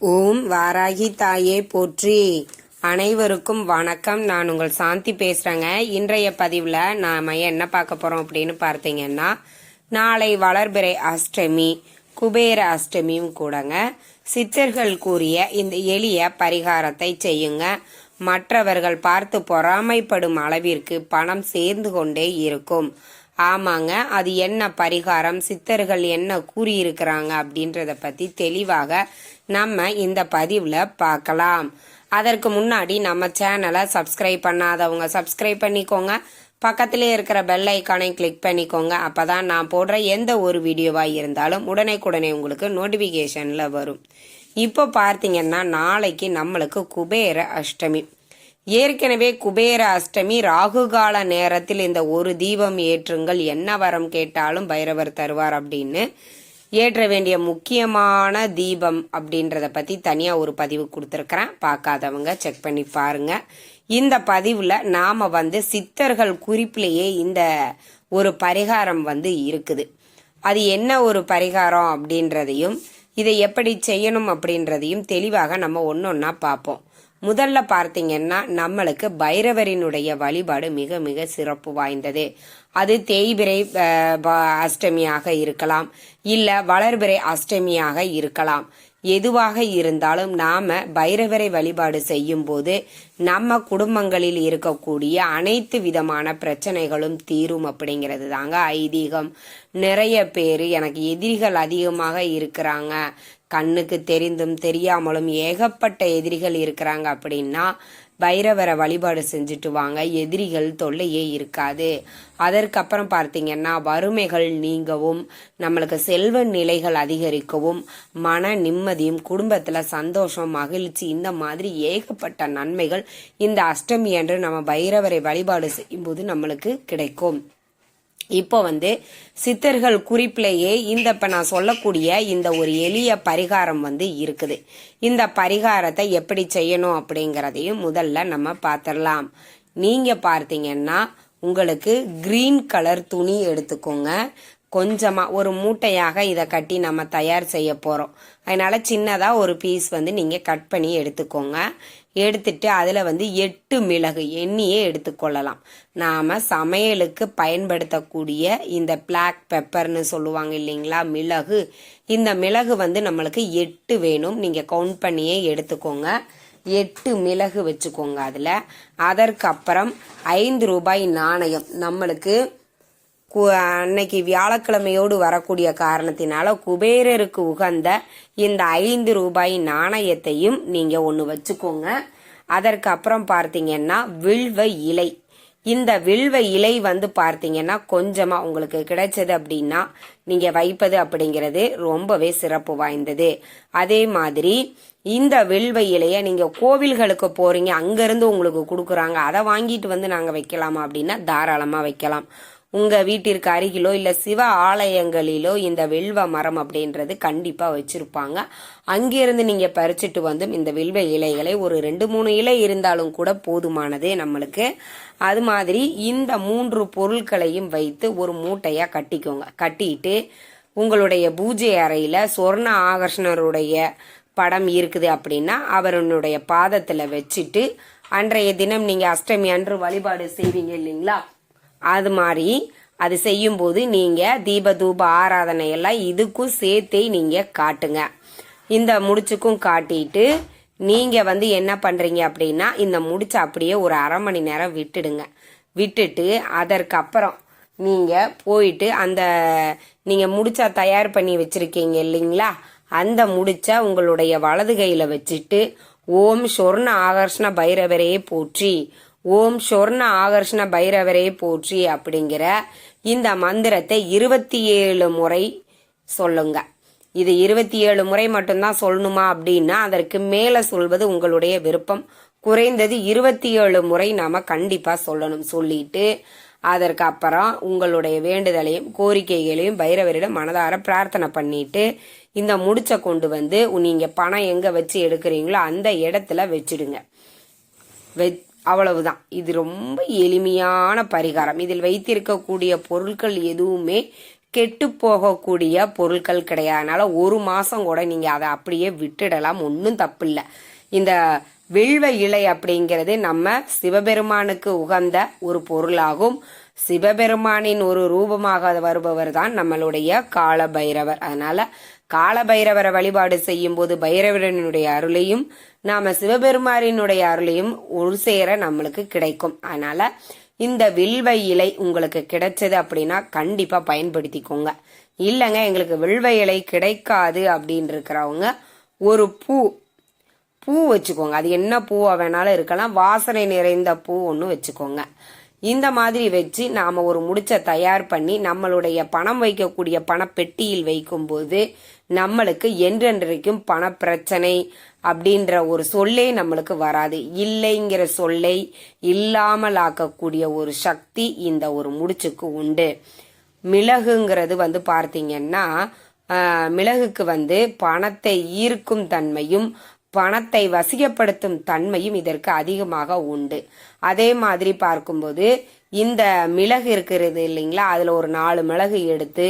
ஓம் வாராகி தாயே போற்றி. அனைவருக்கும் வணக்கம். நான் உங்கள் சாந்தி பேசுகிறேங்க இன்றைய பதிவில் நாம என்ன பார்க்க போகிறோம் அப்படின்னு பார்த்தீங்கன்னா நாளை வளர்பிறை அஷ்டமி குபேர அஷ்டமியும் கூடங்க. சித்தர்கள் கூறிய இந்த எளிய பரிகாரத்தை செய்யுங்க. மற்றவர்கள் பார்த்து பொறாமைப்படும் அளவிற்கு பணம் சேர்ந்து கொண்டே இருக்கும். ஆமாங்க அது என்ன பரிகாரம் சித்தர்கள் என்ன கூறியிருக்கிறாங்க அப்படின்றத பத்தி தெளிவாக நம்ம இந்த பதிவில் பார்க்கலாம். அதற்கு முன்னாடி நம்ம சேனலை சப்ஸ்கிரைப் பண்ணாதவங்க சப்ஸ்கிரைப் பண்ணிக்கோங்க. பக்கத்திலே இருக்கிற பெல் ஐக்கானை கிளிக் பண்ணிக்கோங்க. அப்பதான் நான் போடுற எந்த ஒரு வீடியோவாக இருந்தாலும் உடனே உங்களுக்கு நோட்டிஃபிகேஷனில் வரும். இப்போ பார்த்தீங்கன்னா நாளைக்கு நம்மளுக்கு குபேர அஷ்டமி. ஏற்கனவே குபேர அஷ்டமி ராகுகால நேரத்தில் இந்த ஒரு தீபம் ஏற்றுங்கள். என்ன வரம் கேட்டாலும் பைரவர் தருவார் அப்படின்னு ஏற்ற வேண்டிய முக்கியமான தீபம் அப்படின்றத பற்றி தனியாக ஒரு பதிவு கொடுத்துருக்குறேன். பார்க்காதவங்க செக் பண்ணி பாருங்க. இந்த பதிவில் நாம் வந்து சித்தர்கள் குறிப்பிலேயே இந்த ஒரு பரிகாரம் வந்து இருக்குது. அது என்ன ஒரு பரிகாரம் அப்படின்றதையும் இதை எப்படி செய்யணும் அப்படின்றதையும் தெளிவாக நம்ம ஒன்றொன்னா பார்ப்போம். முதல்ல பார்த்தீங்கன்னா நம்மளுக்கு பைரவரினுடைய வழிபாடு மிக மிக சிறப்பு வாய்ந்தது. அது தேய்பிரை அஷ்டமியாக இருக்கலாம். இல்ல வளர்பிறை அஷ்டமியாக இருக்கலாம். எதுவாக இருந்தாலும் நாம பைரவரை வழிபாடு செய்யும் போது நம்ம குடும்பங்களில் இருக்கக்கூடிய அனைத்து விதமான பிரச்சனைகளும் தீரும் அப்படிங்கிறது தாங்க ஐதீகம். நிறைய பேர் எனக்கு எதிரிகள் அதிகமாக இருக்கிறாங்க. கண்ணுக்கு தெரிந்தும் தெரியாமலும் ஏகப்பட்ட எதிரிகள் இருக்கிறாங்க அப்படின்னா பைரவரை வழிபாடு செஞ்சுட்டு வாங்க எதிரிகள் தொல்லையே இருக்காது. அதற்கப்புறம் பார்த்தீங்கன்னா வறுமைகள் நீங்கவும் நம்மளுக்கு செல்வ நிலைகள் அதிகரிக்கவும் மன நிம்மதியும் குடும்பத்தில் சந்தோஷம் மகிழ்ச்சி இந்த மாதிரி ஏகப்பட்ட நன்மைகள் இந்த அஷ்டமி அன்று நம்ம பைரவரை வழிபாடு செய்யும்போது நம்மளுக்கு கிடைக்கும். இப்போ வந்து சித்தர்கள் குறிப்பிலேயே இந்த இப்போ நான் சொல்லக்கூடிய இந்த ஒரு எளிய பரிகாரம் வந்து இருக்குது. இந்த பரிகாரத்தை எப்படி செய்யணும் அப்படிங்கிறதையும் முதல்ல நம்ம பார்த்துடலாம். நீங்கள் பார்த்தீங்கன்னா உங்களுக்கு கிரீன் கலர் துணி எடுத்துக்கோங்க. கொஞ்சமாக ஒரு மூட்டையாக இதை கட்டி நம்ம தயார் செய்ய போகிறோம் அதனால் சின்னதாக ஒரு பீஸ் வந்து நீங்கள் கட் பண்ணி எடுத்துக்கோங்க. எடுத்துட்டு அதில் வந்து எட்டு மிளகு எண்ணியே எடுத்துக்கொள்ளலாம் நாம் சமையலுக்கு பயன்படுத்தக்கூடிய இந்த பிளாக் பெப்பர்னு சொல்லுவாங்க இல்லைங்களா மிளகு. இந்த மிளகு வந்து நம்மளுக்கு எட்டு வேணும். நீங்கள் கவுண்ட் பண்ணியே எடுத்துக்கோங்க. எட்டு மிளகு வச்சுக்கோங்க அதில். அதற்கப்புறம் ஐந்து ரூபாய் நாணயம். நம்மளுக்கு அன்னைக்கு வியாழக்கிழமையோடு வரக்கூடிய காரணத்தினால குபேரருக்கு உகந்த இந்த ஐந்து ரூபாய் நாணயத்தையும் நீங்க ஒன்று வச்சுக்கோங்க. அதற்கு அப்புறம் பார்த்தீங்கன்னா வில்வ இலை. இந்த வில்வ இலை வந்து பார்த்தீங்கன்னா கொஞ்சமா உங்களுக்கு கிடைச்சது அப்படின்னா நீங்க வைப்பது அப்படிங்கிறது ரொம்பவே சிறப்பு வாய்ந்தது. அதே மாதிரி இந்த வில்வ இலையை நீங்க கோவில்களுக்கு போறீங்க அங்கிருந்து உங்களுக்கு கொடுக்குறாங்க அதை வாங்கிட்டு வந்து நாங்கள் வைக்கலாமா அப்படின்னா தாராளமா வைக்கலாம். உங்க வீட்டிற்கு அருகிலோ இல்ல சிவ ஆலயங்களிலோ இந்த வில்வ மரம் அப்படின்றது கண்டிப்பா வச்சிருப்பாங்க. அங்கிருந்து நீங்க பறிச்சுட்டு வந்து இந்த வில்வ இலைகளை ஒரு ரெண்டு மூணு இலை இருந்தாலும் கூட போதுமானது நம்மளுக்கு. அது மாதிரி இந்த மூன்று பொருட்களையும் வைத்து ஒரு மூட்டையா கட்டிக்கோங்க. கட்டிட்டு உங்களுடைய பூஜை அறையில சொர்ண ஆகர்ஷணருடைய படம் இருக்குது அப்படின்னா அவருடைய பாதத்துல வச்சுட்டு அன்றைய தினம் நீங்க அஷ்டமி அன்று வழிபாடு செய்வீங்க இல்லைங்களா? அது மாதிரி அது செய்யும்போது நீங்கள் தீப தூப ஆராதனை எல்லாம் இதுக்கும் சேர்த்தே நீங்கள் காட்டுங்க. இந்த முடிச்சுக்கும் காட்டிட்டு நீங்கள் வந்து என்ன பண்ணுறீங்க அப்படின்னா இந்த முடிச்ச அப்படியே ஒரு அரை மணி நேரம் விட்டுடுங்க. விட்டுட்டு அதற்கப்புறம் நீங்கள் போயிட்டு அந்த நீங்கள் முடிச்சா தயார் பண்ணி வச்சுருக்கீங்க இல்லைங்களா? அந்த முடிச்ச உங்களுடைய வலது கையில் வச்சுட்டு ஓம் சொர்ண ஆகர்ஷ்ண பைரவரே போற்றி. ஓம் சொர்ண ஆகர்ஷண பைரவரே போற்றி அப்படிங்கிற இந்த மந்திரத்தை இருபத்தி ஏழு முறை சொல்லுங்க. இது இருபத்தி ஏழு முறை மட்டும்தான் சொல்லணுமா அப்படின்னா அதற்கு மேல சொல்வது உங்களுடைய விருப்பம். குறைந்தது இருபத்தி ஏழு முறை நாம கண்டிப்பா சொல்லணும். சொல்லிட்டு அதற்கு அப்புறம் உங்களுடைய வேண்டுதலையும் கோரிக்கைகளையும் பைரவரிடம் மனதார பிரார்த்தனை பண்ணிட்டு இந்த முடிச்ச கொண்டு வந்து நீங்க பணம் எங்க வச்சு எடுக்கிறீங்களோ அந்த இடத்துல வச்சிடுங்க. அவ்வளவுதான். இது ரொம்ப எளிமையான பரிகாரம். இதில் வைத்திருக்கக்கூடிய பொருட்கள் எதுவுமே கெட்டு போகக்கூடிய பொருட்கள் கிடையாது. அதனால ஒரு மாதம் கூட நீங்கள் அதை அப்படியே விட்டுடலாம். ஒன்றும் தப்பில்லை. இந்த வில்வ இலை அப்படிங்கிறது நம்ம சிவபெருமானுக்கு உகந்த ஒரு பொருளாகும். சிவபெருமானின் ஒரு ரூபமாக வருபவர் தான் நம்மளுடைய கால பைரவர் அதனால கால பைரவரை வழிபாடு செய்யும் போது பைரவரனுடைய அருளையும் நாம சிவபெருமானினுடைய அருளையும் ஒரு சேர நம்மளுக்கு கிடைக்கும். அதனால இந்த வில்வ இலை உங்களுக்கு கிடைச்சது அப்படின்னா கண்டிப்பா பயன்படுத்திக்கோங்க. இல்லைங்க எங்களுக்கு வில்வ இலை கிடைக்காது அப்படின்னு இருக்கிறவங்க ஒரு பூ பூ வச்சுக்கோங்க. அது என்ன பூவா வேணாலும் இருக்கலாம். வாசனை நிறைந்த பூ ஒன்று வச்சுக்கோங்க. இந்த மாதிரி வச்சு நாம் ஒரு முடிச்ச தயார் பண்ணி நம்மளுடைய பணம் வைக்கக்கூடிய பணப்பெட்டியில் வைக்கும்போது நம்மளுக்கு என்றென்றைக்கும் பண பிரச்சனை அப்படின்ற ஒரு சொல்லே நம்மளுக்கு வராது. இல்லைங்கிற சொல்லை இல்லாமலாக்கக்கூடிய ஒரு சக்தி இந்த ஒரு முடிச்சுக்கு உண்டு. மிளகுங்கிறது வந்து பார்த்தீங்கன்னா மிளகுக்கு வந்து பணத்தை ஈர்க்கும் தன்மையும் பணத்தை வசியப்படுத்தும் தன்மையும் இதற்கு அதிகமாக உண்டு. அதே மாதிரி பார்க்கும்போது இந்த மிளகு இருக்கிறது இல்லைங்களா? அதில் ஒரு நாலு மிளகு எடுத்து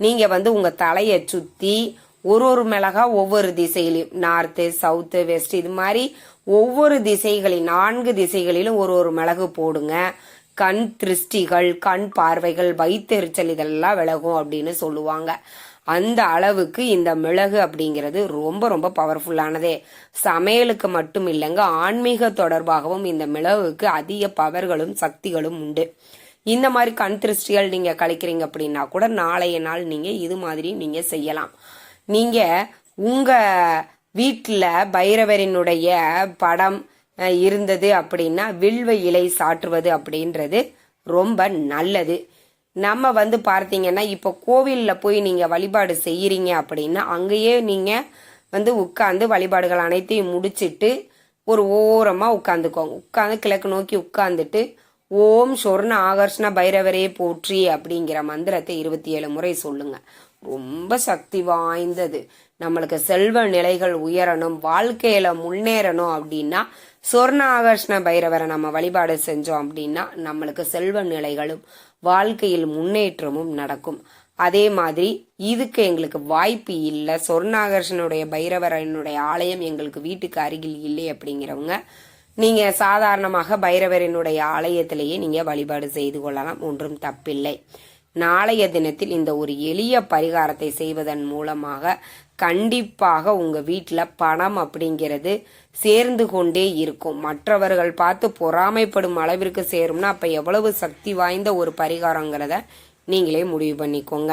நீங்கள் வந்து உங்கள் தலையை சுற்றி ஒரு ஒரு மிளகா ஒவ்வொரு திசையிலையும் நார்த்து சவுத்து வெஸ்ட் இது மாதிரி ஒவ்வொரு திசைகளில் நான்கு திசைகளிலும் ஒரு ஒரு மிளகு போடுங்க. கண் திருஷ்டிகள் கண் பார்வைகள் வயிற்றெரிச்சல் இதெல்லாம் விலகும் அப்படின்னு சொல்லுவாங்க. அந்த அளவுக்கு இந்த மிளகு அப்படிங்கிறது ரொம்ப ரொம்ப பவர்ஃபுல்லானதே சமையலுக்கு மட்டும் இல்லைங்க ஆன்மீக தொடர்பாகவும் இந்த மிளகுக்கு அதிக பவர்களும் சக்திகளும் உண்டு. இந்த மாதிரி கண் திருஷ்டிகள் நீங்க கழிக்கிறீங்க அப்படின்னா கூட நாளைய நாள் நீங்க இது மாதிரி நீங்க செய்யலாம். நீங்க உங்க வீட்டில் பைரவரினுடைய படம் இருந்தது அப்படின்னா வில்வ இலை சாற்றுவது அப்படின்றது ரொம்ப நல்லது. நம்ம வந்து பார்த்தீங்கன்னா இப்போ கோவிலில் போய் நீங்கள் வழிபாடு செய்கிறீங்க அப்படின்னா அங்கேயே நீங்கள் வந்து உட்காந்து வழிபாடுகள் அனைத்தையும் முடிச்சுட்டு ஒரு ஓரமாக உட்காந்துக்கோங்க உட்காந்து கிழக்கு நோக்கி உட்காந்துட்டு ஓம் சொர்ண ஆகர்ஷ்ண பைரவரே போற்றி அப்படிங்கிற மந்திரத்தை இருபத்தி ஏழு முறை சொல்லுங்க. ரொம்ப சக்தி வாய்ந்தது. நம்மளுக்கு செல்வ நிலைகள் உயரணும் வாழ்க்கையில முன்னேறணும் அப்படின்னா சொர்ணாகர்ஷ்ண பைரவரை நம்ம வழிபாடு செஞ்சோம் அப்படின்னா நம்மளுக்கு செல்வ நிலைகளும் வாழ்க்கையில் முன்னேற்றமும் நடக்கும். அதே மாதிரி இதுக்கு எங்களுக்கு வாய்ப்பு இல்லை. சொர்ணாகர்ஷனுடைய பைரவரனுடைய ஆலயம் எங்களுக்கு வீட்டுக்கு அருகில் இல்லை அப்படிங்கிறவங்க நீங்க சாதாரணமாக பைரவரனுடைய ஆலயத்திலேயே நீங்க வழிபாடு செய்து கொள்ளலாம். ஒன்றும் தப்பில்லை. நாளைய தினத்தில் இந்த ஒரு எளிய பரிகாரத்தை செய்வதன் மூலமாக கண்டிப்பாக உங்க வீட்டில் பணம் அப்படிங்கிறது சேர்ந்து கொண்டே இருக்கும். மற்றவர்கள் பார்த்து பொறாமைப்படும் அளவிற்கு சேரும்னா அப்ப எவ்வளவு சக்தி வாய்ந்த ஒரு பரிகாரங்கிறத நீங்களே முடிவு பண்ணிக்கோங்க.